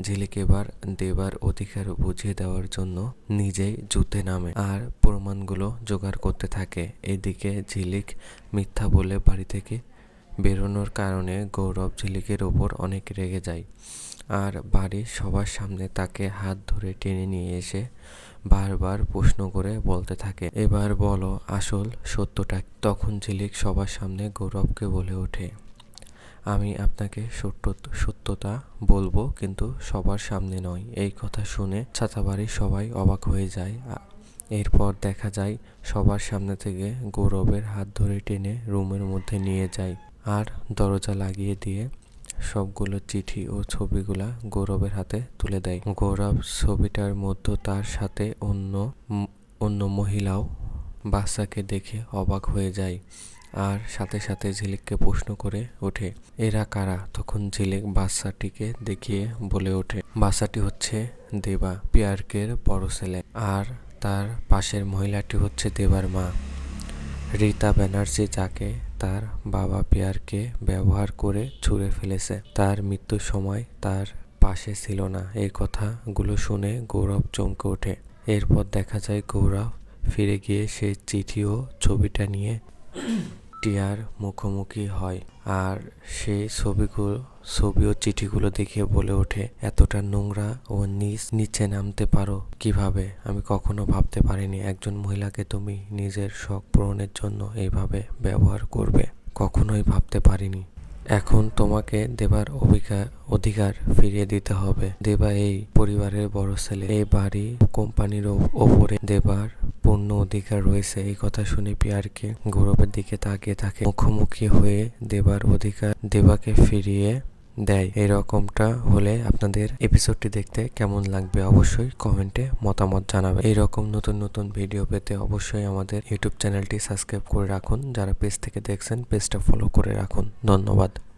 ঝিলিক এবার দেবার অধিকার বুঝিয়ে দেওয়ার জন্য নিজেই যুদ্ধে নামে আর প্রমাণগুলো জোগাড় করতে থাকে। এদিকে ঝিলিক মিথ্যা বলে বাড়ি থেকে বেরোনোর কারণে গৌরব ঝিলিকের ওপর অনেক রেগে যায় আর বাড়ির সবার সামনে তাকে হাত ধরে টেনে নিয়ে এসে বারবার প্রশ্ন করে বলতে থাকে। এবার বলো, আসল সত্যটা? তখন ঝিলিক সবার সামনে গৌরবকে বলে ওঠে। আমি আপনাকে সত্য, সত্যতা বলব, কিন্তু সবার সামনে নয়। এই কথা শুনে ছাতাবাড়ির সবাই অবাক হয়ে যায়। এরপর দেখা যায়, সবার সামনে থেকে গৌরবের হাত ধরে টেনে রুমের মধ্যে নিয়ে যায় আর দরজা লাগিয়ে দিয়ে সবগুলো চিঠি ও ছবিগুলা গৌরবের হাতে তুলে দেয়। গৌরব ছবিটার মধ্যে তার সাথে অন্য অন্য মহিলাও বাচ্চাকে দেখে অবাক হয়ে যায়। আর সাথে সাথে ঝিলিককে প্রশ্ন করে ওঠে, এরা কারা? তখন ঝিলিক বাচ্চাটিকে দেখিয়ে বলে ওঠে, বাচ্চাটি হচ্ছে দেবা, পিয়ারকের বড় ছেলে, আর তার পাশের মহিলাটি হচ্ছে দেবার মা। রীতা ব্যানার্জি যাকে তার বাবা পিয়ারকে ব্যবহার করে ছুঁড়ে ফেলেছে, তার মৃত্যুর সময় তার পাশে ছিল না। এই কথাগুলো শুনে গৌরব চমকে ওঠে। এরপর দেখা যায় গৌরব ফিরে গিয়ে সেই চিঠি ও ছবিটা নিয়ে টিয়ার মুখোমুখি হয় আর সেই ছবিগুলো, ছবি ও চিঠিগুলো দেখে বলে ওঠে, এতটা নোংরা ও নিচ, নিচে নামতে পারো কীভাবে? আমি কখনো ভাবতে পারিনি একজন মহিলাকে তুমি নিজের শখ পূরণের জন্য এইভাবে ব্যবহার করবে। কখনোই ভাবতে পারিনি। এখন তোমাকে দেবার অধিকার অধিকার ফিরিয়ে দিতে হবে। দেবা এই পরিবারের বড় ছেলে। এই বাড়ি কোম্পানির ওপরে দেবার পূর্ণ অধিকার রয়েছে। এই কথা শুনে পিয়ারকে গৌরবের দিকে তাকিয়ে থাকে। মুখোমুখি হয়ে দেবার অধিকার দেবাকে ফিরিয়ে দেয়। এরকমটা হলে আপনাদের এপিসোডটি দেখতে কেমন লাগবে অবশ্যই কমেন্টে মতামত জানাবেন। এইরকম নতুন নতুন ভিডিও পেতে অবশ্যই আমাদের ইউটিউব চ্যানেলটি সাবস্ক্রাইব করে রাখুন। যারা পেজ থেকে দেখছেন পেজটা ফলো করে রাখুন। ধন্যবাদ।